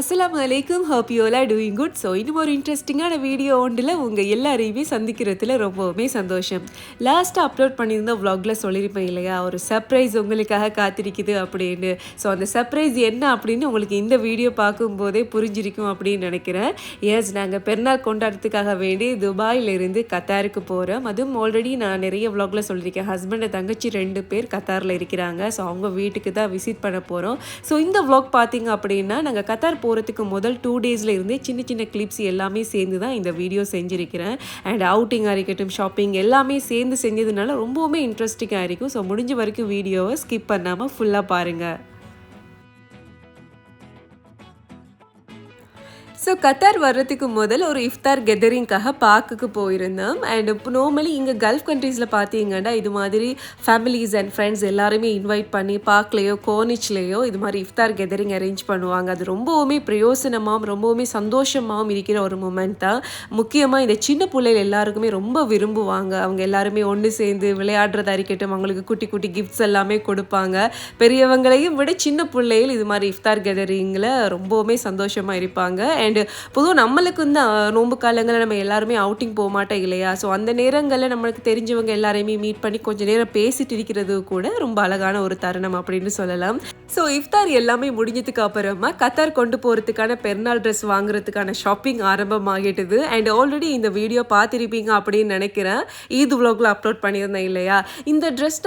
அஸ்லாம் அலைக்கும் hope you all doing good so இன்னும் ஒரு இன்ட்ரெஸ்டிங்கான வீடியோ ஒன்றில் உங்கள் எல்லாரையுமே சந்திக்கிறதுல ரொம்பவுமே சந்தோஷம். லாஸ்ட்டாக அப்லோட் பண்ணியிருந்த வ்ளாகில் சொல்லியிருப்பேன் இல்லையா? ஒரு சர்ப்ரைஸ் உங்களுக்காக காத்திருக்குது அப்படின்னு. ஸோ அந்த சர்ப்ரைஸ் என்ன அப்படின்னு உங்களுக்கு இந்த வீடியோ பார்க்கும்போதே புரிஞ்சிருக்கும் அப்படின்னு நினைக்கிறேன். எஸ் நாங்கள் பெருநாள் கொண்டாடத்துக்காக வேண்டி துபாயிலிருந்து கத்தாருக்கு போகிறோம் அதுவும் ஆல்ரெடி நான் நிறைய வ்ளாகில் சொல்லியிருக்கேன். ஹஸ்பண்ட் தங்கச்சி ரெண்டு பேர் கத்தாரில் இருக்கிறாங்க. ஸோ அவங்க வீட்டுக்கு தான் விசிட் பண்ண போகிறோம் ஸோ இந்த வ்ளாக் பார்த்தீங்க அப்படின்னா நாங்கள் கத்தார் போகிறதுக்கு முதல் டூ டேஸில் இருந்தே சின்ன சின்ன கிளிப்ஸ் எல்லாமே சேர்ந்து தான் இந்த வீடியோ செஞ்சுருக்கிறேன். அண்ட் அவுட்டிங்காக இருக்கட்டும் ஷாப்பிங் எல்லாமே சேர்ந்து செஞ்சதுனால ரொம்பவுமே இன்ட்ரெஸ்டிங்காக இருக்கும். ஸோ முடிஞ்ச வரைக்கும் வீடியோவை ஸ்கிப் பண்ணாமல் ஃபுல்லாக பாருங்கள் ஸோ கத்தார் வர்றதுக்கு முதல் ஒரு இஃப்தார் கெதரிங்காக பார்க்குக்கு போயிருந்தோம். அண்ட் இப்போ நார்மலி இங்கே கல்ஃப் கண்ட்ரீஸில் பார்த்தீங்கன்னா இது மாதிரி ஃபேமிலிஸ் அண்ட் ஃப்ரெண்ட்ஸ் எல்லாருமே இன்வைட் பண்ணி பார்க்லேயோ கோனிச்லேயோ இது மாதிரி இஃப்தார் கெதரிங் அரேஞ்ச் பண்ணுவாங்க. அது ரொம்பவுமே பிரயோசனமாகவும் ரொம்பவுமே சந்தோஷமாகவும் இருக்கிற ஒரு மூமெண்ட் தான். முக்கியமாக இந்த சின்ன பிள்ளைகள் எல்லாருக்குமே ரொம்ப விரும்புவாங்க. அவங்க எல்லாருமே ஒன்று சேர்ந்து விளையாடுறதா இருக்கட்டும் அவங்களுக்கு குட்டி குட்டி கிஃப்ட்ஸ் எல்லாமே கொடுப்பாங்க. பெரியவங்களையும் விட சின்ன பிள்ளைகள் இது மாதிரி இஃப்தார் கெதரிங்கில் ரொம்பவுமே சந்தோஷமாக இருப்பாங்க. அண்ட் பொதுவாக நம்மளுக்கு தான் நோன்பு காலங்களில் நம்ம எல்லாருமே அவுட்டிங் போக மாட்டோம் இல்லையா? ஸோ அந்த நேரங்களில் நம்மளுக்கு தெரிஞ்சவங்க எல்லாரையுமே மீட் பண்ணி கொஞ்ச நேரம் பேசிட்டு இருக்கிறது கூட ரொம்ப அழகான ஒரு தருணம் அப்படின்னு சொல்லலாம். ஸோ இஃப்தார் எல்லாமே முடிஞ்சதுக்கு அப்புறமா கத்தார் கொண்டு போகிறதுக்கான பெருநாள் ட்ரெஸ் வாங்குறதுக்கான ஷாப்பிங் ஆரம்பமாகிட்டது. அண்ட் ஆல்ரெடி இந்த வீடியோ பார்த்துருப்பீங்க அப்படின்னு நினைக்கிறேன். ஈத் விலாகில் அப்லோட் பண்ணியிருந்தேன் இல்லையா? இந்த ட்ரெஸ்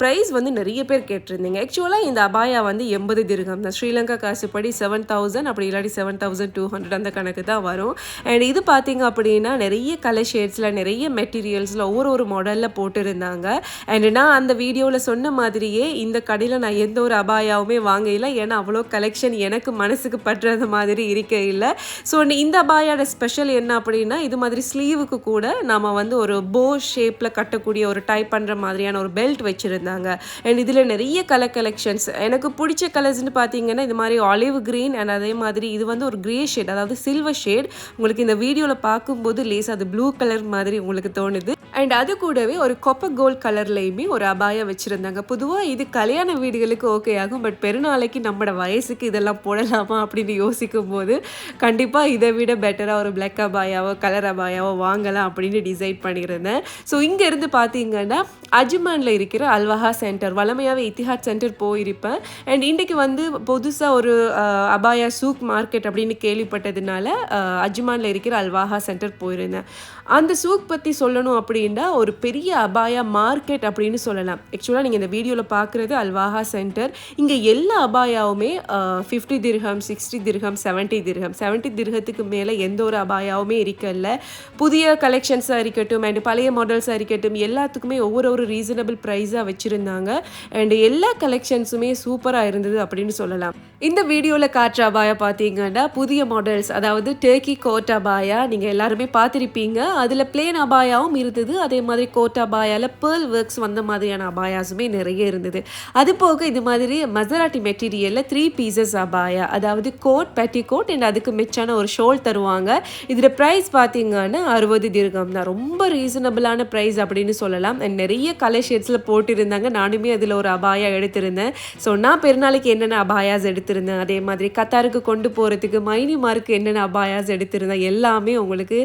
ப்ரைஸ் வந்து நிறைய பேர் கேட்டிருந்தீங்க. ஆக்சுவலாக இந்த அபாயா வந்து எண்பது திருகம் தான். ஸ்ரீலங்கா காசுப்படி செவன் தௌசண்ட் அப்படி இல்லாட்டி செவன் தௌசண்ட் டூ ஹண்ட்ரட் அந்த கணக்கு தான் வரும். அண்ட் இது பார்த்தீங்க அப்படின்னா நிறைய கலர் ஷேட்ஸில் நிறைய மெட்டீரியல்ஸில் ஒவ்வொரு ஒரு மாடலில் போட்டிருந்தாங்க. அண்ட் நான் அந்த வீடியோவில் சொன்ன மாதிரியே இந்த கடையில் நான் எந்த ஒரு அபாயாவுமே வாங்கல ஏன்னா அவ்வளோ கலெக்ஷன் எனக்கு மனசுக்கு பற்றுற மாதிரி இருக்க இல்லை. ஸோ இந்த அபாயோட ஸ்பெஷல் என்ன அப்படின்னா இது மாதிரி ஸ்லீவுக்கு கூட நாம் வந்து ஒரு போ ஷேப்பில் கட்டக்கூடிய ஒரு டைப் பண்ணுற மாதிரியான ஒரு பெல்ட் வச்சுருந்தாங்க. அண்ட் இதில் நிறைய கலர் கலெக்ஷன்ஸ் எனக்கு பிடிச்ச கலர்ஸ்னு பார்த்தீங்கன்னா இது மாதிரி ஆலிவ் க்ரீன் அண்ட் அதே மாதிரி இது வந்து ஒரு க்ரே ஷேட் அதாவது சில்வர் ஷேட் உங்களுக்கு இந்த வீடியோவில் பார்க்கும்போது லேஸ் அது ப்ளூ கலர் மாதிரி உங்களுக்கு தோணுது. அண்ட் அது கூடவே ஒரு கொப்ப கோல்ட் கலர்லையுமே ஒரு அபாயம் வச்சுருந்தாங்க. பொதுவாக இது கல்யாண வீடுகளுக்கு ஓகே ஆகும் பட் பெருநாளைக்கு நம்மளோட வயசுக்கு இதெல்லாம் போடலாமா அப்படின்னு யோசிக்கும் போது கண்டிப்பாக இதை விட பெட்டராக ஒரு பிளாக் அபாயாவோ கலர் அபாயாவோ வாங்கலாம் அப்படின்னு டிசைட் பண்ணியிருந்தேன். ஸோ இங்கேருந்து பார்த்தீங்கன்னா அஜ்மானில் இருக்கிற அல்வஹா சென்டர் வளமையாகவே இத்திஹாத் சென்டர் போயிருப்பேன். அண்ட் இன்றைக்கு வந்து புதுசாக ஒரு அபாயா சூக் மார்க்கெட் அப்படின்னு கேள்விப்பட்டதுனால அஜ்மானில் இருக்கிற அல்வாஹா சென்டர் போயிருந்தேன். அந்த சூக் பற்றி சொல்லணும் அப்படின்னா ஒரு பெரிய அபாயா மார்க்கெட் அப்படின்னு சொல்லலாம். ஆக்சுவலாக நீங்கள் இந்த வீடியோவில் பார்க்குறது அல்வாஹா சென்டர். இங்கே எல்லா அபாயாவுமே fifty dirham sixty dirham seventy dirham seventy திர்ஹத்துக்கு மேலே எந்த ஒரு அபாயாவுமே இருக்கல்ல. புதிய கலெக்ஷன்ஸாக இருக்கட்டும் அண்ட் பழைய மாடல்ஸாக இருக்கட்டும் எல்லாத்துக்குமே ஒவ்வொரு ஒரு ரீசனபிள் ப்ரைஸாக வச்சுருந்தாங்க. அண்ட் எல்லா கலெக்ஷன்ஸுமே சூப்பராக இருந்தது அப்படின்னு சொல்லலாம். இந்த வீடியோவில் காற்று அபாயா பார்த்தீங்கன்னா புதிய மாடல்ஸ் அதாவது டர்க்கி கோட் அபாயா நீங்கள் எல்லாருமே பார்த்துருப்பீங்க அதில் பிளேன் அபாயாவும் இருந்தது. அதே மாதிரி கோட் அபாயாவில் பேர்ல் ஒர்க்ஸ் வந்த மாதிரியான அபாயாஸுமே நிறைய இருந்தது. அது போக இது மாதிரி மசராட்டி மெட்டீரியலில் த்ரீ பீசஸ் அபாயா அதாவது கோட் பெட்டி கோட் அண்ட் அதுக்கு மிச்சான ஒரு ஷோல் தருவாங்க. இதில் ப்ரைஸ் பார்த்தீங்கன்னா அறுபது திருகம் தான். ரொம்ப ரீசனபிளான ப்ரைஸ் அப்படின்னு சொல்லலாம். அண்ட் நிறைய கலர் ஷேட்ஸில் போட்டிருந்தாங்க. நானுமே அதில் ஒரு அபாயா எடுத்திருந்தேன். ஸோ நான் பெருநாளைக்கு என்னென்ன அபாயாஸ் எடுத்திருந்தேன்? அதே மாதிரி கத்தாருக்கு கொண்டு போகிறதுக்கு மைனிமாருக்கு என்னென்ன அபாயாஸ் எடுத்திருந்தேன்? எல்லாமே உங்களுக்கு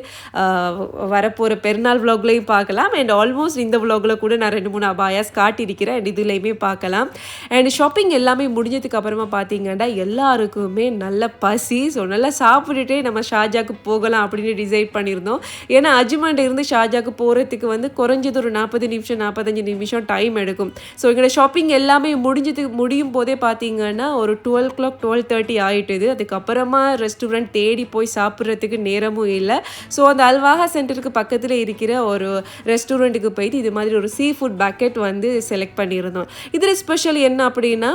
வரப்போகிற பெருநாள் விலாக்லையும் பார்க்கலாம். அண்ட் ஆல்மோஸ்ட் இந்த விலாகில் கூட நான் ரெண்டு மூணு அபாயாஸ் காட்டியிருக்கிறேன். அண்ட் இதுலேயுமே பார்க்கலாம். அண்ட் ஷாப்பிங் எல்லாமே முடிஞ்சதுக்கு அப்புறமா பார்த்தீங்கன்னா எல்லாருக்குமே நல்ல பசி. ஸோ நல்லா சாப்பிட்டுட்டே நம்ம ஷாஜாக்கு போகலாம் அப்படின்னு டிசைட் பண்ணியிருந்தோம். ஏன்னா அஜ்மண்ட் இருந்து ஷாஜாக்கு போகிறதுக்கு வந்து குறைஞ்சது ஒரு நாற்பது நிமிஷம் நாற்பத்தஞ்சு நிமிஷம் டைம் எடுக்கும். ஸோ எங்களோட ஷாப்பிங் எல்லாமே முடிஞ்சதுக்கு முடியும் போதே பார்த்தீங்கன்னா ஒரு டுவெல் கிளாக் டுவெல் தேர்ட்டி ஆகிட்டுது அதுக்கப்புறமா ரெஸ்டாரண்ட் தேடி போய் சாப்பிட்றதுக்கு நேரமும் இல்லை. ஸோ அந்த அல்வாஹா சென்டருக்கு பக்கத்தில் இருக்கிற ஒரு ரெஸ்டாரண்ட்டுக்கு போயிட்டு இது மாதிரி ஒரு சீ ஃபுட் பக்கெட் வந்து செலக்ட் பண்ணியிருந்தோம். இதில் ஸ்பெஷல் என்ன அப்படின்னா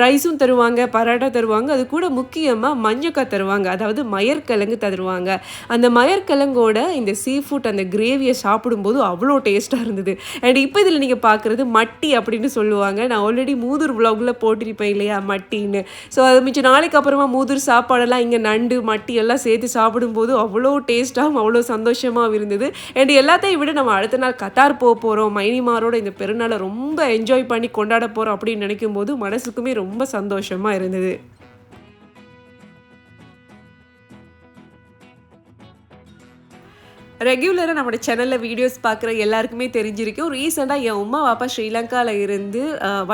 ரைஸும் தருவாங்க பரோட்டா தருவாங்க அது கூட முக்கியமாக மஞ்சக்காய் தருவாங்க அதாவது மயர்கிழங்கு தருவாங்க. அந்த மயர்கிழங்கோட இந்த சீ ஃபுட் அந்த கிரேவியை சாப்பிடும்போது அவ்வளோ டேஸ்ட்டாக இருந்தது. அண்ட் இப்போ இதில் நீங்கள் பார்க்குறது மட்டி அப்படின்னு சொல்லுவாங்க. நான் ஆல்ரெடி மூதூர் விலாகில் போட்டிருப்பேன் இல்லையா மட்டின்னு. ஸோ அது மிச்சம் நாளைக்கு அப்புறமா மூதூர் சாப்பாடெல்லாம் இங்கே நண்டு மட்டி எல்லாம் சேர்த்து சாப்பிடும்போது அவ்வளோ டேஸ்ட்டாகவும் அவ்வளோ சந்தோஷமாக சந்தோஷமாகவும் இருந்தது. அண்ட் எல்லாத்தையும் விட நம்ம அடுத்த நாள் கத்தார் போக போகிறோம் மைனிமாரோட இந்த பெருநாளை ரொம்ப என்ஜாய் பண்ணி கொண்டாட போகிறோம் அப்படின்னு நினைக்கும் போது மனசுக்குமே ரொம்ப சந்தோஷமாக இருந்தது. ரெகுலராக நம்மளோட சேனலில் வீடியோஸ் பார்க்குற எல்லாருக்குமே தெரிஞ்சிருக்கும் ரீசெண்டாக என் உமா பாப்பா ஸ்ரீலங்காவில் இருந்து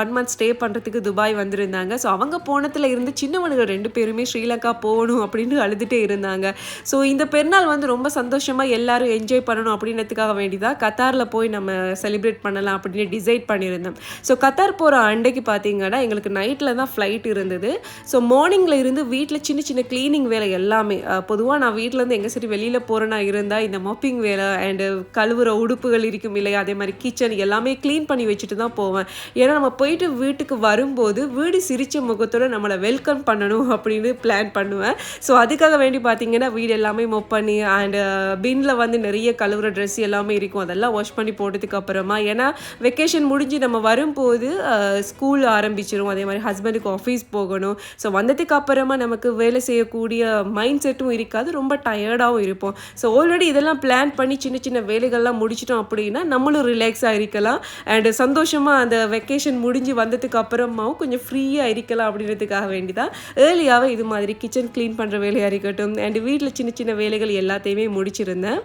ஒன் மந்த் ஸ்டே பண்ணுறதுக்கு துபாய் வந்திருந்தாங்க. ஸோ அவங்க போனத்தில் இருந்து சின்னவனுங்க ரெண்டு பேருமே ஸ்ரீலங்கா போகணும் அப்படின்னு அழுதுகிட்டே இருந்தாங்க. ஸோ இந்த பெருநாள் வந்து ரொம்ப சந்தோஷமாக எல்லாரும் என்ஜாய் பண்ணணும் அப்படின்றதுக்காக வேண்டிதான் கத்தாரில் போய் நம்ம செலிப்ரேட் பண்ணலாம் அப்படின்னு டிசைட் பண்ணியிருந்தோம். ஸோ கத்தார் போகிற அண்டைக்கு பார்த்தீங்கன்னா எங்களுக்கு நைட்டில் தான் ஃப்ளைட் இருந்தது. ஸோ மார்னிங்கில் இருந்து வீட்டில் சின்ன சின்ன க்ளீனிங் வேலை எல்லாமே. பொதுவாக நான் வீட்டிலேருந்து எங்கே சரி வெளியில் போகிறேன்னா இருந்தால் இந்த மொப்பிங் வேலை அண்டு கழுவுற உடுப்புகள் இருக்கும் இல்லையா? அதே மாதிரி கிச்சன் எல்லாமே க்ளீன் பண்ணி வச்சுட்டு தான் போவேன். ஏன்னா நம்ம போயிட்டு வீட்டுக்கு வரும்போது வீடு சிரித்த முகத்தோட நம்மளை வெல்கம் பண்ணணும் அப்படின்னு பிளான் பண்ணுவேன். ஸோ அதுக்காக வேண்டி பார்த்தீங்கன்னா வீடு எல்லாமே மொப் பண்ணி அண்டு பின்னில் வந்து நிறைய கழுவுற ட்ரெஸ் எல்லாமே இருக்கும். அதெல்லாம் வாஷ் பண்ணி போட்டதுக்கு அப்புறமா ஏன்னா வெக்கேஷன் முடிஞ்சு நம்ம வரும்போது ஸ்கூல் ஆரம்பிச்சிடும் அதே மாதிரி ஹஸ்பண்டுக்கு ஆஃபீஸ் போகணும். ஸோ வந்ததுக்கு அப்புறமா நமக்கு வேலை செய்யக்கூடிய மைண்ட் செட்டும் இருக்காது. ரொம்ப டயர்டாகவும் இருப்போம். ஸோ ஆல்ரெடி இதெல்லாம் பிளான் பண்ணி சின்ன சின்ன வேலைகள்லாம் முடிச்சிட்டோம் அப்படின்னா நம்மளும் ரிலாக்ஸாக இருக்கலாம். அண்டு சந்தோஷமாக அந்த வெக்கேஷன் முடிஞ்சு வந்ததுக்கு அப்புறமாவும் கொஞ்சம் ஃப்ரீயாக இருக்கலாம் அப்படின்றதுக்காக வேண்டி தான் ஏர்லியாகவே இது மாதிரி கிச்சன் க்ளீன் பண்ணுற வேலையாக இருக்கட்டும். அண்டு வீட்டில் சின்ன சின்ன வேலைகள் எல்லாத்தையுமே முடிச்சிருந்தேன்.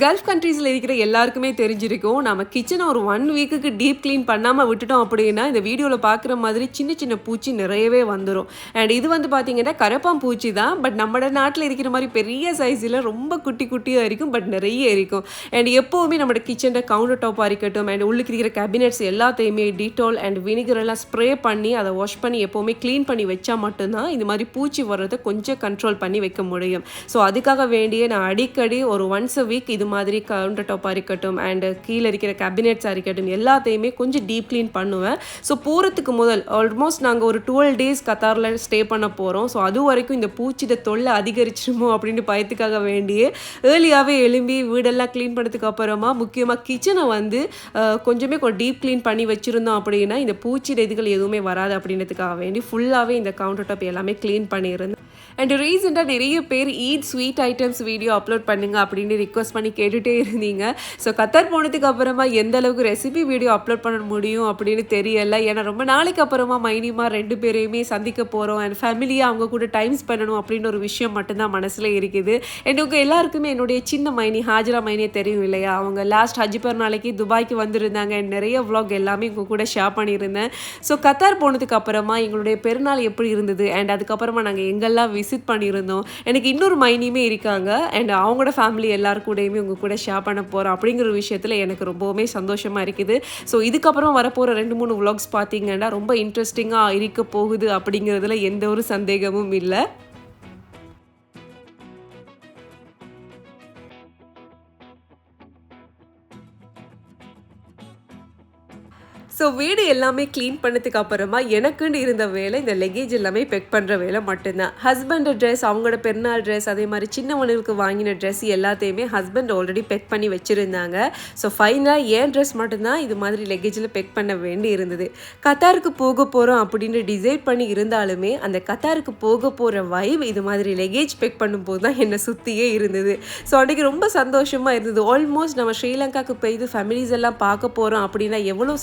கல்ஃப் கண்ட்ரீஸில் இருக்கிற எல்லாருக்குமே தெரிஞ்சிருக்கும். நம்ம கிச்சனை ஒரு ஒன் வீக்குக்கு டீப் க்ளீன் பண்ணாமல் விட்டுட்டோம் அப்படின்னா இந்த வீடியோவில் பார்க்குற மாதிரி சின்ன சின்ன பூச்சி நிறையவே வந்துடும் அண்ட் இது வந்து பார்த்திங்கன்னா கரப்பான் பூச்சி தான். பட் நம்ம நாட்டில் இருக்கிற மாதிரி பெரிய சைஸில் ரொம்ப குட்டி குட்டியாக இருக்கும். பட் நிறைய இருக்கும். அண்ட் எப்போவுமே நம்ம கிச்சனில் கவுண்டர் டாப்பாக இருக்கட்டும் அண்ட் உள்ளுக்கு இருக்கிற கேபினெட்ஸ் எல்லாத்தையுமே டீட்டால் அண்ட் வினிகர் எல்லாம் ஸ்ப்ரே பண்ணி அதை வாஷ் பண்ணி எப்போவுமே க்ளீன் பண்ணி வச்சா மட்டும்தான் இந்த மாதிரி பூச்சி வர்றதை கொஞ்சம் கண்ட்ரோல் பண்ணி வைக்க முடியும். ஸோ அதுக்காக வேண்டிய நான் அடிக்கடி ஒரு ஒன்ஸ் அ வீக் இது இது மாதிரி கவுண்டர் டாப்பாக இருக்கட்டும் அண்ட் கீழே இருக்கிற கேபினெட்ஸாக இருக்கட்டும் எல்லாத்தையுமே கொஞ்சம் டீப் க்ளீன் பண்ணுவேன். ஸோ போகிறதுக்கு முதல் ஆல்மோஸ்ட் நாங்கள் ஒரு டுவெல் டேஸ் கத்தாரில் ஸ்டே பண்ண போகிறோம் ஸோ அது வரைக்கும் இந்த பூச்சிட தொல்லை அதிகரிச்சிருமோ அப்படின்னு பயத்துக்காக வேண்டியே ஏர்லியாகவே எழும்பி வீடெல்லாம் க்ளீன் பண்ணதுக்கு அப்புறமா முக்கியமாக கிச்சனை வந்து கொஞ்சமே கொஞ்சம் டீப் க்ளீன் பண்ணி வச்சுருந்தோம் அப்படின்னா இந்த பூச்சிட இதுகள் எதுவுமே வராது அப்படின்றதுக்காக வேண்டி ஃபுல்லாகவே இந்த கவுண்டர் டாப் எல்லாமே க்ளீன் பண்ணியிருந்தேன் அண்ட் ரீசெண்டாக நிறைய பேர் Eid sweet items video upload பண்ணுங்க அப்படின்னு ரிக்வஸ்ட் பண்ணி கேட்டுகிட்டே இருந்தீங்க. ஸோ கத்தார் போனதுக்கு அப்புறமா எந்த அளவுக்கு ரெசிபி வீடியோ அப்லோட் பண்ண முடியும் அப்படின்னு தெரியல. ஏன்னா ரொம்ப நாளைக்கு அப்புறமா மைனிமா ரெண்டு பேரையுமே சந்திக்க போகிறோம் அண்ட் ஃபேமிலியாக அவங்க கூட டைம் பண்ணணும் அப்படின்னு ஒரு விஷயம் மட்டும்தான் மனசில் இருக்குது. அண்ட் உங்கள் எல்லாருக்குமே என்னுடைய சின்ன மைனி ஹாஜரா மைனியே தெரியும் இல்லையா? அவங்க லாஸ்ட் ஹஜ் நாளைக்கு துபாய்க்கு வந்திருந்தாங்க. அண்ட் நிறைய vlog எல்லாமே உங்கள் கூட ஷேர் பண்ணியிருந்தேன். ஸோ கத்தார் போனதுக்கு அப்புறமா எங்களுடைய பெருநாள் எப்படி இருந்தது? அண்ட் அதுக்கப்புறமா நாங்கள் எங்கெல்லாம் விசிட் பண்ணியிருந்தோம். எனக்கு இன்னொரு மைனியுமே இருக்காங்க. அண்ட் அவங்களோட ஃபேமிலி எல்லார் கூடயுமே உங்கள் கூட ஷேர் பண்ண போகிறோம் அப்படிங்கிற விஷயத்தில் எனக்கு ரொம்பவுமே சந்தோஷமாக இருக்குது. ஸோ இதுக்கப்புறம் வரப்போகிற ரெண்டு மூணு விலாக்ஸ் பார்த்தீங்கன்னா ரொம்ப இன்ட்ரெஸ்டிங்காக இருக்க போகுது அப்படிங்கிறதுல எந்த ஒரு சந்தேகமும் இல்லை. ஸோ வீடு எல்லாமே க்ளீன் பண்ணதுக்கு அப்புறமா எனக்குன்னு இருந்த வேலை இந்த லெகேஜ் எல்லாமே பெக் பண்ணுற வேலை மட்டும்தான். ஹஸ்பண்ட் ட்ரெஸ் அவங்களோட பெருநாள் ட்ரெஸ் அதே மாதிரி சின்னவனுக்கு வாங்கின ட்ரெஸ் எல்லாத்தையுமே ஹஸ்பண்ட் ஆல்ரெடி பெக் பண்ணி வச்சுருந்தாங்க. ஸோ ஃபைனலாக ஏன் ட்ரெஸ் மட்டும்தான் இது மாதிரி லெகேஜில் பெக் பண்ண வேண்டி இருந்தது. கத்தாருக்கு போக போகிறோம் அப்படின்னு டிசைட் பண்ணி இருந்தாலுமே அந்த கத்தாருக்கு போக போகிற வைப் இது மாதிரி லெகேஜ் பெக் பண்ணும்போது தான் என்னை சுற்றியே இருந்தது. ஸோ அன்றைக்கி ரொம்ப சந்தோஷமாக இருந்தது. ஆல்மோஸ்ட் நம்ம ஸ்ரீலங்காவுக்கு போய் ஃபேமிலிஸ் எல்லாம் பார்க்க போகிறோம் அப்படின்னா எவ்வளோ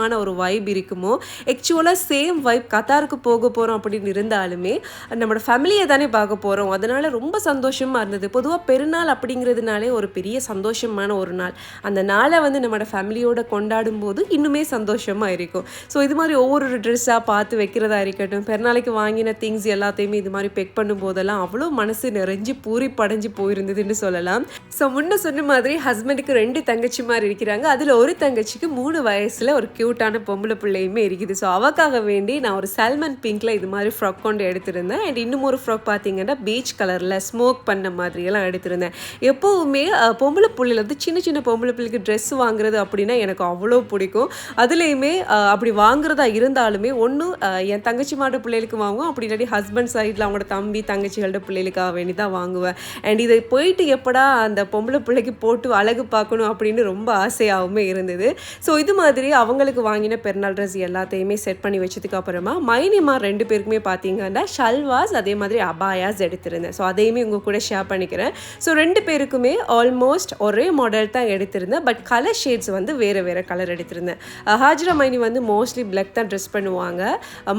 சந்தோஷமான ஒரு வைப் இருக்குமோ? ஆக்சுவலாக சேம் வைப் கத்தாருக்கு போக போகிறோம் அப்படின்னு இருந்தாலுமே நம்மளோட ஃபேமிலியை தானே பார்க்க போகிறோம் அதனால ரொம்ப சந்தோஷமாக இருந்தது. பொதுவாக பெருநாள் அப்படிங்கிறதுனாலே ஒரு பெரிய சந்தோஷமான ஒரு நாள். அந்த நாளை வந்து நம்மளோட ஃபேமிலியோட கொண்டாடும் போது இன்னுமே சந்தோஷமாக இருக்கும். ஸோ இது மாதிரி ஒவ்வொரு ட்ரெஸ்ஸாக பார்த்து வைக்கிறதா இருக்கட்டும் பெருநாளைக்கு வாங்கின திங்ஸ் எல்லாத்தையுமே இது மாதிரி பெக் பண்ணும் போதெல்லாம் அவ்வளோ மனசு நிறைஞ்சு பூரி படைஞ்சு போயிருந்ததுன்னு சொல்லலாம். ஸோ முன்ன சொன்ன மாதிரி ஹஸ்பண்டுக்கு ரெண்டு தங்கச்சி மாதிரி இருக்கிறாங்க. அதில் ஒரு தங்கச்சிக்கு மூணு வயசில் ஒரு கியூ க்யூட்டான பொம்பளை பிள்ளையுமே இருக்குது. ஸோ அவக்காக வேண்டி நான் ஒரு சால்மன் பிங்க்ல இது மாதிரி ஃப்ராக் கொண்டு எடுத்திருந்தேன். அண்ட் இன்னும் ஒரு ஃப்ராக் பார்த்தீங்கன்னா பீச் கலரில் ஸ்மோக் பண்ண மாதிரியெல்லாம் எடுத்திருந்தேன். எப்போவுமே பொம்பளை பிள்ளைல வந்து சின்ன சின்ன பொம்பளை பிள்ளைக்கு ட்ரெஸ் வாங்குறது அப்படின்னா எனக்கு அவ்வளோ பிடிக்கும். அதுலேயுமே அப்படி வாங்குறதா இருந்தாலுமே ஒன்று என் தங்கச்சி மாட்ட பிள்ளைகளுக்கு வாங்குவோம். அப்படி இல்லாட்டி ஹஸ்பண்ட் சைடில் அவங்களோட தம்பி தங்கச்சிகளோட பிள்ளைகளுக்காக வேண்டி தான் வாங்குவேன். அண்ட் இதை போயிட்டு எப்படா அந்த பொம்பளை பிள்ளைக்கு போட்டு அழகு பார்க்கணும் அப்படின்னு ரொம்ப ஆசையாகவுமே இருந்தது. ஸோ இது மாதிரி அவங்களுக்கு அவங்களுக்கு வாங்கின பெருநாள் ட்ரெஸ் எல்லாத்தையுமே செட் பண்ணி வச்சதுக்கு அப்புறமா மைனிமா ரெண்டு பேருக்குமே பார்த்தீங்கன்னா ஷல்வாஸ் அதே மாதிரி அபாயாஸ் எடுத்திருந்தேன். ஸோ அதையுமே உங்கள் கூட ஷேர் பண்ணிக்கிறேன். ஸோ ரெண்டு பேருக்குமே ஆல்மோஸ்ட் ஒரே மாடல் தான் எடுத்திருந்தேன். பட் கலர் ஷேட்ஸ் வந்து வேறு வேறு கலர் எடுத்திருந்தேன். ஹாஜ்ரா மைனி வந்து மோஸ்ட்லி பிளாக் தான் ட்ரெஸ் பண்ணுவாங்க.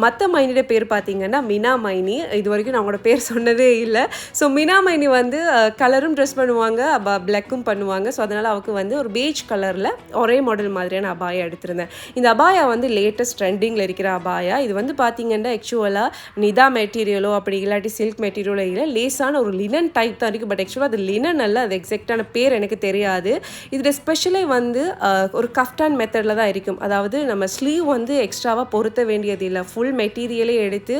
மற்ற மைனியோட பேர் பார்த்தீங்கன்னா மினா மைனி. இது வரைக்கும் நான் அவங்களோட பேர் சொன்னதே இல்லை. ஸோ மினா மைனி வந்து கலரும் ட்ரெஸ் பண்ணுவாங்க பிளாக்கும் பண்ணுவாங்க. ஸோ அதனால் அவளுக்கு வந்து ஒரு பீச் கலரில் ஒரே மாடல் மாதிரியான அபாயம் எடுத்திருந்தேன். இந்த அபாயா வந்து லேட்டஸ்ட் ட்ரெண்டிங்கில் இருக்கிற அபாயா. இது வந்து பார்த்தீங்கன்னா ஆக்சுவலாக நிதா மெட்டீரியலோ அப்படி இல்லாட்டி சில்க் மெட்டீரியலோ இல்லை லேஸான ஒரு லினன் டைப் தான் இருக்குது பட் ஆக்சுவலாக அது லினன் அல்ல அது எக்ஸாக்டான பேர் எனக்கு தெரியாது. இதில் ஸ்பெஷலே வந்து ஒரு கஃப்டான் மெத்தடில் தான் இருக்கும். அதாவது நம்ம ஸ்லீவ் வந்து எக்ஸ்ட்ராவாக பொருத்த வேண்டியது இல்லை. ஃபுல் மெட்டீரியலே எடுத்து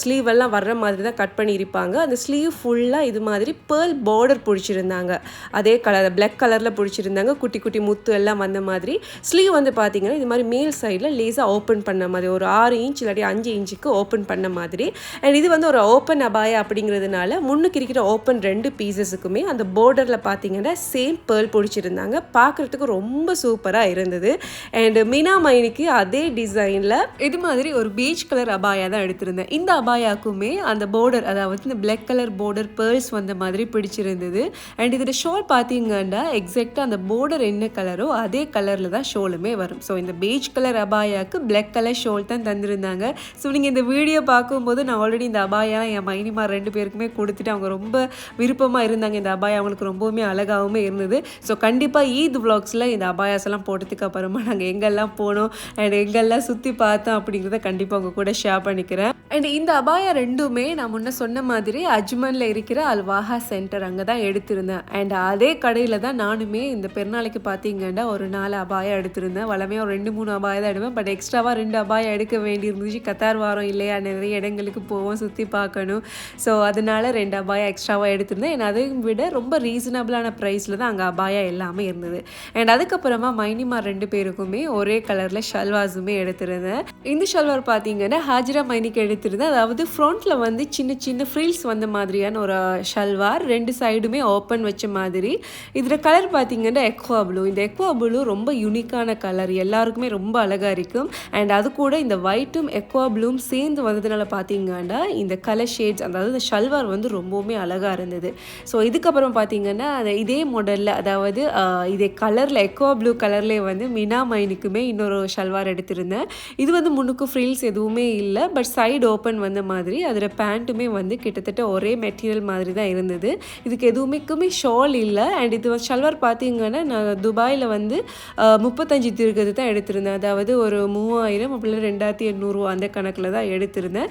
ஸ்லீவ் எல்லாம் வர்ற மாதிரி தான் கட் பண்ணியிருப்பாங்க. அந்த ஸ்லீவ் ஃபுல்லாக இது மாதிரி பேர்ல் பார்டர் பிடிச்சிருந்தாங்க. அதே கலர் பிளாக் கலரில் பிடிச்சிருந்தாங்க. குட்டி குட்டி முத்து எல்லாம் வந்த மாதிரி. ஸ்லீவ் வந்து பார்த்தீங்கன்னா இது மாதிரி மேல் சைடில் லேஸாக ஓப்பன் பண்ண மாதிரி ஒரு ஆறு இன்ச் இல்லாட்டி அஞ்சு இன்ச்சுக்கு ஓப்பன் பண்ண மாதிரி. அண்ட் இது வந்து ஒரு ஓப்பன் அபாயா அப்படிங்கிறதுனால முன்னுக்கு இருக்கிற ஓப்பன் ரெண்டு பீசஸுக்குமே அந்த பார்டரில் பார்த்தீங்கன்னா சேம் பேர்ல் பிடிச்சிருந்தாங்க. பார்க்குறதுக்கு ரொம்ப சூப்பராக இருந்தது. அண்ட் மீனா மைனிக்கு அதே டிசைனில் இது மாதிரி ஒரு பீச் கலர் அபாயா தான் எடுத்திருந்தேன். இந்த அபாயாக்குமே அந்த பார்டர் அதாவது இந்த பிளாக் கலர் பார்டர் பேர்ல்ஸ் வந்த மாதிரி பிடிச்சிருந்தது. அண்ட் இதோட ஷோல் பார்த்தீங்கன்னா எக்ஸாக்டாக அந்த பார்டர் என்ன கலரோ அதே கலரில் தான் ஷோலுமே வரும். ஸோ இந்த பீச் கலர் அபாயாவுக்கு பிளாக் கலர் ஷோல் தான் தந்திருந்தாங்க. ஸோ நீங்கள் இந்த வீடியோ பார்க்கும்போது நான் ஆல்ரெடி இந்த அபாயெல்லாம் என் மைனிமா ரெண்டு பேருக்குமே கொடுத்துட்டு அவங்க ரொம்ப விருப்பமாக இருந்தாங்க. இந்த அபாயா அவங்களுக்கு ரொம்பவுமே அழகாகவுமே இருந்தது. ஸோ கண்டிப்பாக ஈத் vlogsல இந்த அபாயாஸ் எல்லாம் போட்டதுக்கு அப்புறமா நாங்கள் எங்கெல்லாம் போனோம் அண்ட் எங்கெல்லாம் சுற்றி பார்த்தோம் அப்படிங்கிறத கண்டிப்பாக உங்கள் கூட ஷேர் பண்ணிக்கிறேன். அண்ட் இந்த அபாயா ரெண்டுமே நான் முன்ன சொன்ன மாதிரி அஜ்மனில் இருக்கிற அல்வாஹா சென்டர் அங்கே தான் எடுத்திருந்தேன். அண்ட் அதே கடையில் தான் நானுமே இந்த பெருநாளைக்கு பார்த்தீங்கன்னா ஒரு நாலு அபாயம் எடுத்திருந்தேன். வளமையாக ஒரு ரெண்டு மூணு அபாயம் தான் எடுப்பேன். பட் எக்ஸ்ட்ராவாக ரெண்டு அபாயம் எடுக்க வேண்டியிருந்துச்சு. கத்தார் வாரம் இல்லையா நிறைய இடங்களுக்கு போவோம் சுற்றி பார்க்கணும். ஸோ அதனால ரெண்டு அபாயம் எக்ஸ்ட்ராவாக எடுத்திருந்தேன். அண்ட் அதையும் விட ரொம்ப ரீசனபிளான ப்ரைஸில் தான் அங்கே அபாயா எல்லாமே இருந்தது. அண்ட் அதுக்கப்புறமா மைனிமா ரெண்டு பேருக்குமே ஒரே கலரில் ஷல்வாஸுமே எடுத்திருந்தேன். இந்த ஷல்வார் பார்த்தீங்கன்னா ஹாஜிரா மைனிக்கு எடுத்து எடுத்துருது அதாவது ஃப்ரண்ட்டில் வந்து சின்ன சின்ன ஃப்ரில்ஸ் வந்த மாதிரியான ஒரு ஷல்வார் ரெண்டு சைடுமே ஓப்பன் வச்ச மாதிரி. இதில் கலர் பார்த்தீங்கன்னா எக்வா ப்ளூ இந்த எக்வா ப்ளூ ரொம்ப யூனிக்கான கலர் எல்லாருக்குமே ரொம்ப அழகாக இருக்கும். அண்ட் அது கூட இந்த ஒயிட்டும் எக்வா ப்ளூவும் சேர்ந்து வந்ததுனால பார்த்தீங்கன்னா இந்த கலர் ஷேட்ஸ் அதாவது இந்த ஷல்வார் வந்து ரொம்பவுமே அழகாக இருந்தது. ஸோ இதுக்கப்புறம் பார்த்தீங்கன்னா அந்த இதே மாடலில் அதாவது இதே கலரில் எக்வா ப்ளூ கலர்லேயே வந்து மினா மைனுக்குமே இன்னொரு ஷல்வார் எடுத்திருந்தேன். இது வந்து முன்னுக்கு ஃப்ரில்ஸ் எதுவுமே இல்லை. பட் சைடு ஓப்பன் வந்த மாதிரி அதில் பேண்ட்டுமே வந்து கிட்டத்தட்ட ஒரே மெட்டீரியல் மாதிரி தான் இருந்தது. இதுக்கு எதுவுமேக்குமே ஷால் இல்லை. அண்ட் இது ஷல்வார் பார்த்தீங்கன்னா நான் துபாயில் வந்து முப்பத்தஞ்சு திருக்கிறது தான் எடுத்திருந்தேன். அதாவது ஒரு மூவாயிரம் அப்படி ரெண்டாயிரத்தி எண்ணூறுவா அந்த கணக்கில் தான் எடுத்திருந்தேன்.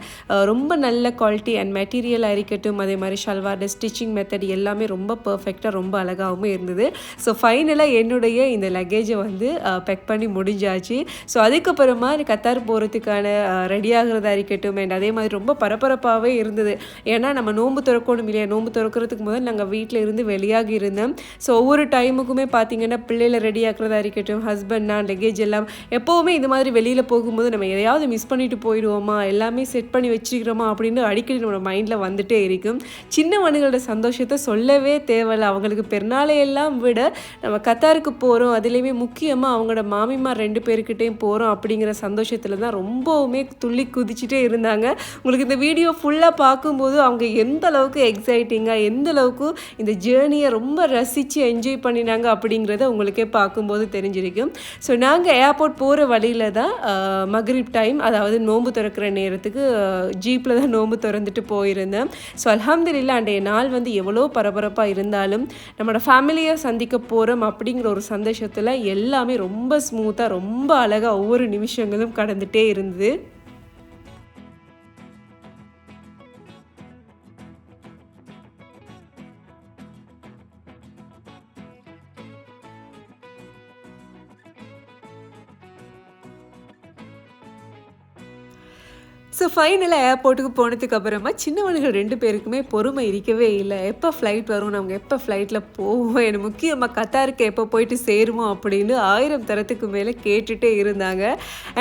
ரொம்ப நல்ல குவாலிட்டி அண்ட் மெட்டீரியலாக இருக்கட்டும் அதே மாதிரி ஷல்வார் ஸ்டிச்சிங் மெத்தட் எல்லாமே ரொம்ப பர்ஃபெக்டாக ரொம்ப அழகாகவும் இருந்தது. ஸோ ஃபைனலாக என்னுடைய இந்த லக்கேஜை வந்து பேக் பண்ணி முடிஞ்சாச்சு. ஸோ அதுக்கப்புறமா கத்தார் போகிறதுக்கான ரெடி ஆகிறதா இருக்கட்டும் அண்ட் அதே மாதிரி ரொம்ப பரபரப்பாகவே இருந்தது. ஏன்னா நம்ம நோன்பு திறக்கணும் இல்லையா? நோன்பு திறக்கிறதுக்கு முதல் நாங்கள் வீட்டில் இருந்து வெளியாகி இருந்தோம். ஸோ ஒவ்வொரு டைமுக்குமே பார்த்தீங்கன்னா பிள்ளைகளை ரெடி ஆக்கிறதா இருக்கட்டும் ஹஸ்பண்ட்னா லெகேஜ் எல்லாம் எப்போவுமே இது மாதிரி வெளியில் போகும்போது நம்ம எதையாவது மிஸ் பண்ணிட்டு போயிடுவோமா? எல்லாமே செட் பண்ணி வச்சுக்கிறோமா அப்படின்னு அடிக்கடி நம்ம மைண்டில் வந்துட்டே இருக்கும். சின்னவனுங்களோட சந்தோஷத்தை சொல்லவே தேவையில்லை. அவங்களுக்கு பெருநாளையெல்லாம் விட நம்ம கத்தாருக்கு போகிறோம் அதுலேயுமே முக்கியமாக அவங்களோட மாமிமார் ரெண்டு பேருக்கிட்டேயும் போகிறோம் அப்படிங்கிற சந்தோஷத்தில் தான் ரொம்பவுமே துள்ளி குதிச்சுட்டே இருந்தாங்க. உங்களுக்கு இந்த வீடியோ ஃபுல்லாக பார்க்கும்போது அவங்க எந்த அளவுக்கு எக்ஸைட்டிங்காக எந்த அளவுக்கு இந்த ஜேர்னியை ரொம்ப ரசித்து என்ஜாய் பண்ணினாங்க அப்படிங்கிறத உங்களுக்கே பார்க்கும்போது தெரிஞ்சிருக்கும். ஸோ நாங்கள் ஏர்போர்ட் போகிற வழியில் தான் மக்ரிப் டைம் அதாவது நோன்பு திறக்கிற நேரத்துக்கு ஜீப்பில் தான் நோன்பு திறந்துட்டு போயிருந்தேன். ஸோ அலமதுல்லா அன்றைய நாள் வந்து எவ்வளோ பரபரப்பாக இருந்தாலும் நம்மளோட ஃபேமிலியை சந்திக்க போகிறோம் அப்படிங்கிற ஒரு சந்தோஷத்தில் எல்லாமே ரொம்ப ஸ்மூத்தாக ரொம்ப அழகாக ஒவ்வொரு நிமிஷங்களும் கடந்துட்டே இருந்தது. ஸோ ஃபைனலாக ஏர்போர்ட்டுக்கு போனதுக்கு அப்புறமா சின்னவனுகள் ரெண்டு பேருக்குமே பொறுமை இருக்கவே இல்லை. எப்போ ஃப்ளைட் வரும் நாங்கள் எப்போ ஃப்ளைட்டில் போவோம்? எனக்கு முக்கியமாக கத்தாருக்கு எப்போ போயிட்டு சேருவோம் அப்படின்னு ஆயிரம் தரத்துக்கு மேலே கேட்டுகிட்டே இருந்தாங்க.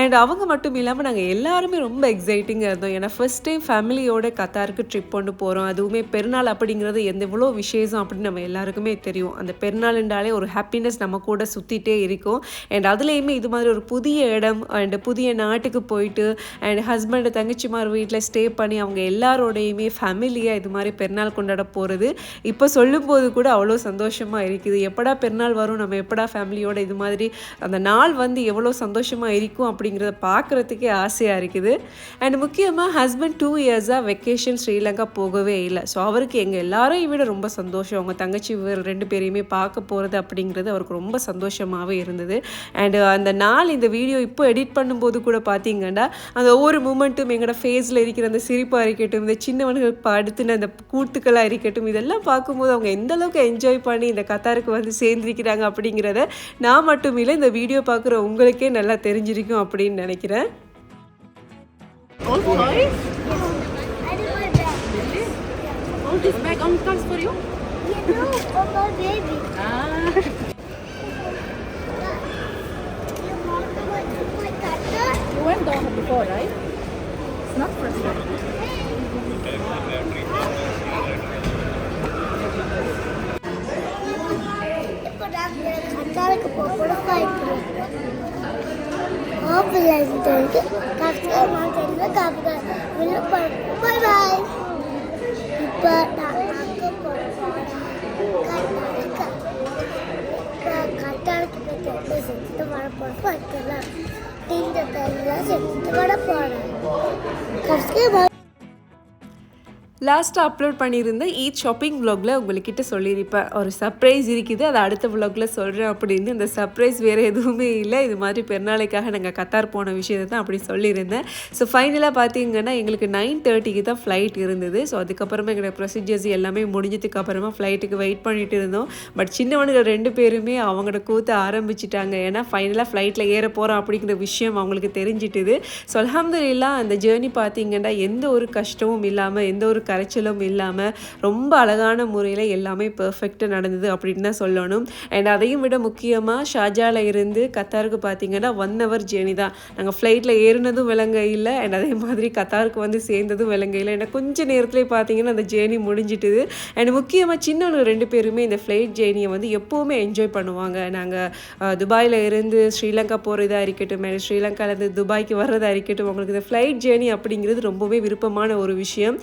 அண்ட் அவங்க மட்டும் இல்லாமல் நாங்கள் எல்லாருமே ரொம்ப எக்ஸைட்டிங்காக இருந்தோம். ஏன்னா ஃபர்ஸ்ட் டைம் ஃபேமிலியோட கத்தாருக்கு ட்ரிப் கொண்டு போகிறோம் அதுவுமே பெருநாள் அப்படிங்கிறது எந்த எவ்வளோ விசேஷம் அப்படின்னு நம்ம எல்லாருக்குமே தெரியும். அந்த பெருநாள்ன்றாலே ஒரு ஹாப்பினஸ் நம்ம கூட சுற்றிட்டே இருக்கும். அண்ட் அதுலேயுமே இது மாதிரி ஒரு புதிய இடம் அண்ட் புதிய நாட்டுக்கு போயிட்டு அண்ட் ஹஸ்பண்ட் தங்கச்சிமார் வீட்டில் ஸ்டே பண்ணி அவங்க எல்லாரோடையுமே ஃபேமிலியாக இது மாதிரி பெருநாள் கொண்டாட போகிறது இப்போ சொல்லும்போது கூட அவ்வளோ சந்தோஷமாக இருக்குது. எப்படா பெருநாள் வரும்? நம்ம எப்படா ஃபேமிலியோட இது மாதிரி அந்த நாள் வந்து எவ்வளோ சந்தோஷமாக இருக்கும் அப்படிங்கிறத பார்க்குறதுக்கே ஆசையாக இருக்குது. அண்ட் முக்கியமாக ஹஸ்பண்ட் டூ இயர்ஸாக வெக்கேஷன் ஸ்ரீலங்கா போகவே இல்லை. ஸோ அவருக்கு எங்கள் எல்லாரையும் விட ரொம்ப சந்தோஷம். அவங்க தங்கச்சி ரெண்டு பேரையுமே பார்க்க போகிறது அப்படிங்கிறது அவருக்கு ரொம்ப சந்தோஷமாகவே இருந்தது. அண்டு அந்த நாள் இந்த வீடியோ இப்போ எடிட் பண்ணும்போது கூட பார்த்தீங்கன்னா அந்த ஒவ்வொரு மூமெண்ட்டும் எங்களோட ஃபேஸில் இருக்கிற அந்த சிரிப்பாக இருக்கட்டும் இந்த சின்னவனுக்கு படுத்துன அந்த கூத்துக்களாக இருக்கட்டும் இதெல்லாம் பார்க்கும்போது அவங்க எந்த அளவுக்கு என்ஜாய் பண்ணி இந்த கத்தாருக்கு வந்து சேர்ந்திருக்கிறாங்க அப்படிங்கிறத நான் மட்டும் இல்லை இந்த வீடியோ பார்க்குற உங்களுக்கே நல்லா தெரிஞ்சிருக்கும் அப்படின்னு நினைக்கிறேன் All this bag on comes for for my baby. Ah. You went down before, right? Not restaurant. கத்தாலுக்கு பத்து வரப்போ பத்துலாம் तीन चक्कर लगा के तुम्हारा पड़ा। उसके बाद லாஸ்ட்டாக அப்லோட் பண்ணியிருந்த ஈத் ஷாப்பிங் vlogல உங்கள்கிட்ட சொல்லியிருப்பேன். ஒரு சர்ப்ரைஸ் இருக்குது அதை அடுத்த vlogல சொல்கிறேன் அப்படின்னு. இந்த சர்ப்ரைஸ் வேறு எதுவுமே இல்லை. இது மாதிரி பெருநாளைக்காக நாங்கள் கத்தார் போன விஷயத்தை தான் அப்படி சொல்லியிருந்தேன். ஸோ ஃபைனலாக பார்த்தீங்கன்னா எங்களுக்கு நைன் தேர்ட்டிக்கு தான் ஃப்ளைட் இருந்தது. ஸோ அதுக்கப்புறமா எங்களோட ப்ரொசீஜர்ஸ் எல்லாமே முடிஞ்சதுக்கு அப்புறமா ஃப்ளைட்டுக்கு வெயிட் பண்ணிட்டு இருந்தோம். பட் சின்னவனுங்க ரெண்டு பேருமே அவங்களோட கூத்த ஆரம்பிச்சிட்டாங்க. ஏன்னா ஃபைனலாக ஃப்ளைட்டில் ஏற போகிறோம் அப்படிங்கிற விஷயம் அவங்களுக்கு தெரிஞ்சிட்டுது. ஸோ அல்ஹம்துலில்லாஹ் அந்த ஜேர்னி பார்த்தீங்கன்னா எந்த ஒரு கஷ்டமும் இல்லாமல் எந்த ஒரு கரைச்சலும் இல்லாமல் ரொம்ப அழகான முறையில் எல்லாமே பர்ஃபெக்டாக நடந்தது அப்படின்னு தான் சொல்லணும். அண்ட் அதையும் விட முக்கியமாக ஷாஜாவில் இருந்து கத்தாருக்கு பார்த்தீங்கன்னா ஒன் ஹவர் ஜேர்னி தான். நாங்கள் ஃப்ளைட்டில் ஏறினதும் விளங்க இல்லை அண்ட் அதே மாதிரி கத்தாருக்கு வந்து சேர்ந்ததும் விளங்க இல்லை ஏன்னா கொஞ்ச நேரத்துலேயே பார்த்தீங்கன்னா அந்த ஜேர்னி முடிஞ்சிட்டுது. அண்ட் முக்கியமாக சின்னவங்க ரெண்டு பேருமே இந்த ஃப்ளைட் ஜேர்னியை வந்து எப்போவுமே என்ஜாய் பண்ணுவாங்க. நாங்கள் துபாயில் இருந்து ஸ்ரீலங்கா போகிறதா இருக்கட்டும் and ஸ்ரீலங்காலேருந்து துபாய்க்கு வர்றதா இருக்கட்டும் அவங்களுக்கு இந்த ஃப்ளைட் ஜேர்னி அப்படிங்கிறது ரொம்பவே விருப்பமான ஒரு விஷயம்.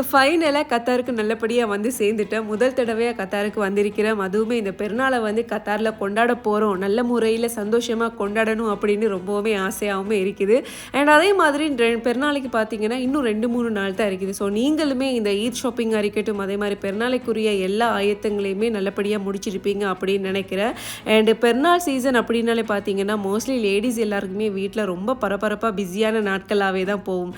ஸோ ஃபைனலாக கத்தாருக்கு நல்லபடியாக வந்து சேர்ந்துட்டேன். முதல் தடவையாக கத்தாருக்கு வந்திருக்கிறேன். அதுவுமே இந்த பெருநாளை வந்து கத்தாரில் கொண்டாட போகிறோம் நல்ல முறையில் சந்தோஷமாக கொண்டாடணும் அப்படின்னு ரொம்பவுமே ஆசையாகவும் இருக்குது. அண்ட் அதே மாதிரி பெருநாளைக்கு பார்த்தீங்கன்னா இன்னும் ரெண்டு மூணு நாள் தான் இருக்குது. ஸோ நீங்களுமே இந்த ஈத் ஷாப்பிங்காக இருக்கட்டும் அதே மாதிரி பெருநாளைக்குரிய எல்லா ஆயத்தங்களையுமே நல்லபடியாக முடிச்சிருப்பீங்க அப்படின்னு நினைக்கிறேன். அண்டு பெருநாள் சீசன் அப்படின்னாலே பார்த்தீங்கன்னா மோஸ்ட்லி லேடிஸ் எல்லாருக்குமே வீட்டில் ரொம்ப பரபரப்பாக பிஸியான நாட்களாகவே தான் போகும்.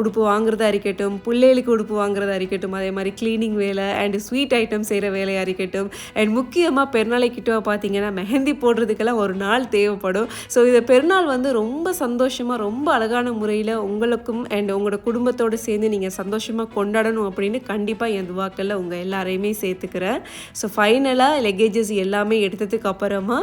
உடுப்பு வாங்குறதா இருக்கட்டும் பிள்ளைகளுக்கு உடுப்பு வாங்குறதா இருக்கட்டும் அதே மாதிரி க்ளீனிங் வேலை அண்ட் ஸ்வீட் ஐட்டம் செய்கிற வேலையாக இருக்கட்டும். அண்ட் முக்கியமாக பெருநாளை கிட்ட பார்த்தீங்கன்னா மெஹந்தி போடுறதுக்கெல்லாம் ஒரு நாள் தேவைப்படும். ஸோ இதை பெருநாள் வந்து ரொம்ப சந்தோஷமாக ரொம்ப அழகான முறையில் உங்களுக்கும் அண்ட் உங்களோட குடும்பத்தோடு சேர்ந்து நீங்கள் சந்தோஷமாக கொண்டாடணும் அப்படின்னு கண்டிப்பாக என் துவாக்கில் உங்கள் எல்லாரையுமே சேர்த்துக்கிறேன். ஸோ ஃபைனலாக லெக்கேஜஸ் எல்லாமே எடுத்ததுக்கு அப்புறமா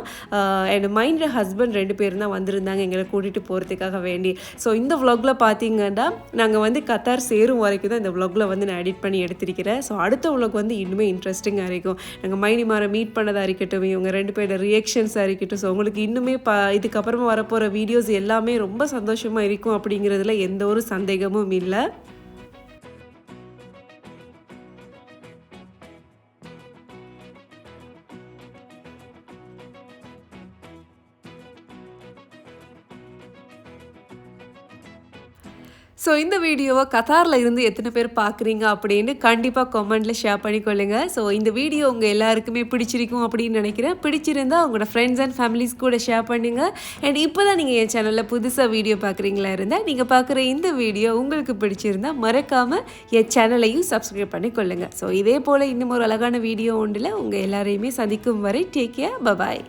என் மைண்ட் ஹஸ்பண்ட் ரெண்டு பேரும் தான் வந்திருந்தாங்க எங்களை கூட்டிகிட்டு போகிறதுக்காக வேண்டி. ஸோ இந்த vlogல பார்த்தீங்கன்னா நாங்கள் வந்து கத்தார் சேரும் வரைக்கும் தான் இந்த vlogல வந்து நான் எடிட் பண்ணி எடுத்திருக்கிறேன். ஸோ அடுத்த வ்ளாக் வந்து இன்னுமே இன்ட்ரெஸ்டிங்காக இருக்கும். நாங்கள் மைனிமாரை மீட் பண்ணதாக இருக்கட்டும் இவங்க ரெண்டு பேரோட ரியாக்ஷன்ஸாக இருக்கட்டும். ஸோ உங்களுக்கு இன்னுமே ப இதுக்கப்புறமா வரப்போகிற வீடியோஸ் எல்லாமே ரொம்ப சந்தோஷமாக இருக்கும் அப்படிங்கிறதுல எந்த ஒரு சந்தேகமும் இல்லை. ஸோ இந்த வீடியோவை கத்தாரில் இருந்து எத்தனை பேர் பார்க்குறீங்க அப்படின்னு கண்டிப்பாக கமெண்ட்டில் ஷேர் பண்ணிக்கொள்ளுங்க. ஸோ இந்த வீடியோ உங்கள் எல்லாருக்குமே பிடிச்சிருக்கும் அப்படின்னு நினைக்கிறேன். பிடிச்சிருந்தா உங்களோட ஃப்ரெண்ட்ஸ் அண்ட் ஃபேமிலிஸ் கூட ஷேர் பண்ணுங்க. அண்ட் இப்போ தான் நீங்கள் என் சேனலில் புதுசாக வீடியோ பார்க்குறீங்களா இருந்தால் நீங்கள் பார்க்குற இந்த வீடியோ உங்களுக்கு பிடிச்சிருந்தா மறக்காமல் என் சேனலையும் சப்ஸ்கிரைப் பண்ணிக்கொள்ளுங்க. ஸோ இதே போல் இன்னும் ஒரு அழகான வீடியோ ஒன்றில் உங்கள் எல்லாரையுமே சந்திக்கும் வரை டேக் கேர் பபாய்